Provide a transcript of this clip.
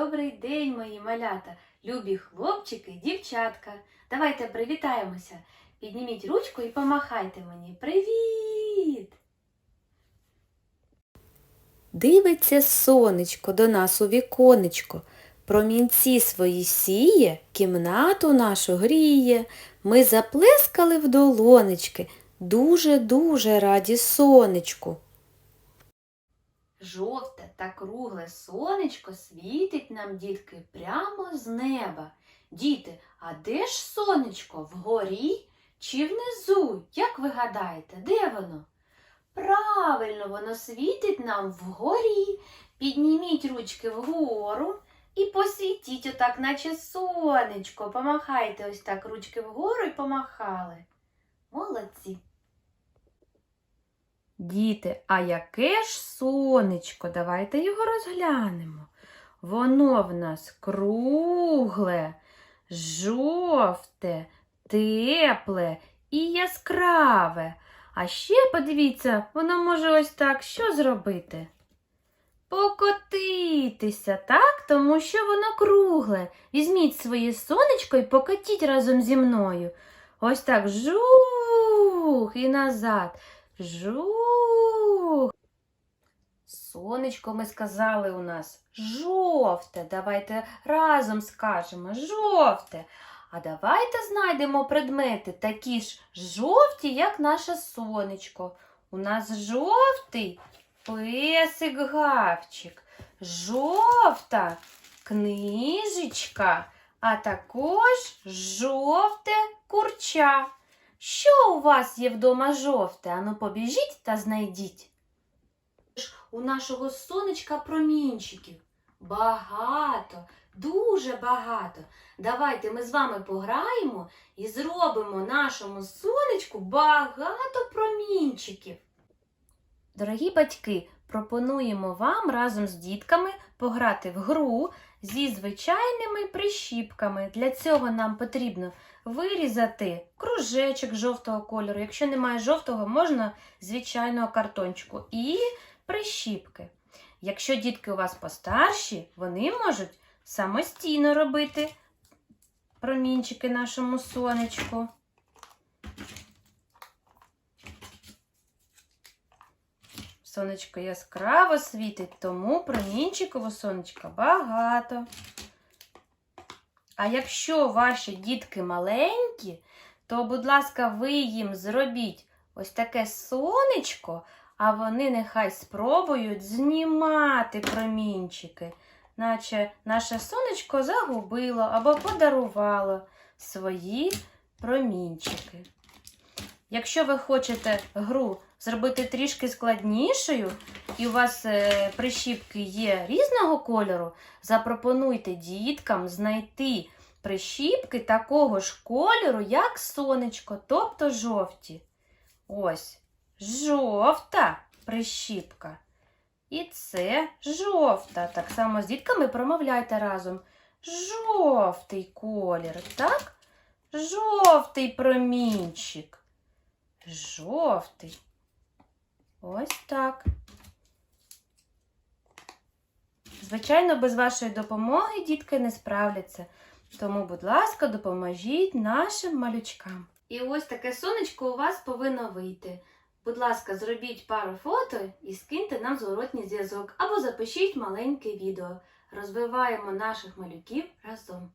добрий день, мої малята, любі хлопчики, дівчатка. Давайте привітаємося. Підніміть ручку і помахайте мені. Привіт! Дивиться сонечко до нас у віконечко. Промінці свої сіє, кімнату нашу гріє. Ми заплескали в долонечки, дуже-дуже раді сонечку. Жовте та кругле сонечко світить нам, дітки, прямо з неба. Діти, а де ж сонечко? Вгорі чи внизу? Як ви гадаєте, де воно? Правильно, воно світить нам вгорі. Підніміть ручки вгору і посвітіть отак, наче сонечко. Помахайте ось так ручки вгору і помахали. Діти, а яке ж сонечко? Давайте його розглянемо. Воно в нас кругле, жовте, тепле і яскраве. А ще подивіться, воно може ось так що зробити? Покотитися, так? Тому що воно кругле. Візьміть своє сонечко і покотіть разом зі мною. Ось так жух і назад. Жух. Сонечко ми сказали у нас жовте. Давайте разом скажемо жовте. А давайте знайдемо предмети такі ж жовті, як наше сонечко. У нас жовтий песик гавчик, жовта книжечка, а також жовте курча. Що у вас є вдома жовте? Ану побіжіть та знайдіть. У нашого сонечка промінчиків. Багато, дуже багато. Давайте ми з вами пограємо і зробимо нашому сонечку багато промінчиків. Дорогі батьки, пропонуємо вам разом з дітками пограти в гру зі звичайними прищіпками. Для цього нам потрібно вирізати кружечок жовтого кольору. Якщо немає жовтого, можна звичайного картончику і прищіпки. Якщо дітки у вас постарші, вони можуть самостійно робити промінчики нашому сонечку. Сонечко яскраво світить, тому промінчикового сонечка багато. А якщо ваші дітки маленькі, то, будь ласка, ви їм зробіть ось таке сонечко, а вони нехай спробують знімати промінчики, наче наше сонечко загубило або подарувало свої промінчики. Якщо ви хочете гру зробити трішки складнішою, і у вас е, прищіпки є різного кольору, запропонуйте діткам знайти прищіпки такого ж кольору, як сонечко, тобто жовті. Ось жовта прищіпка. І це жовта. Так само з дітками промовляйте разом. Жовтий колір, так? Жовтий промінчик. Жовтий. Ось так. Звичайно, без вашої допомоги дітки не справляться. Тому, будь ласка, допоможіть нашим малючкам. І ось таке сонечко у вас повинно вийти. Будь ласка, зробіть пару фото і скиньте нам зворотній зв'язок або запишіть маленьке відео. Розвиваємо наших малюків разом.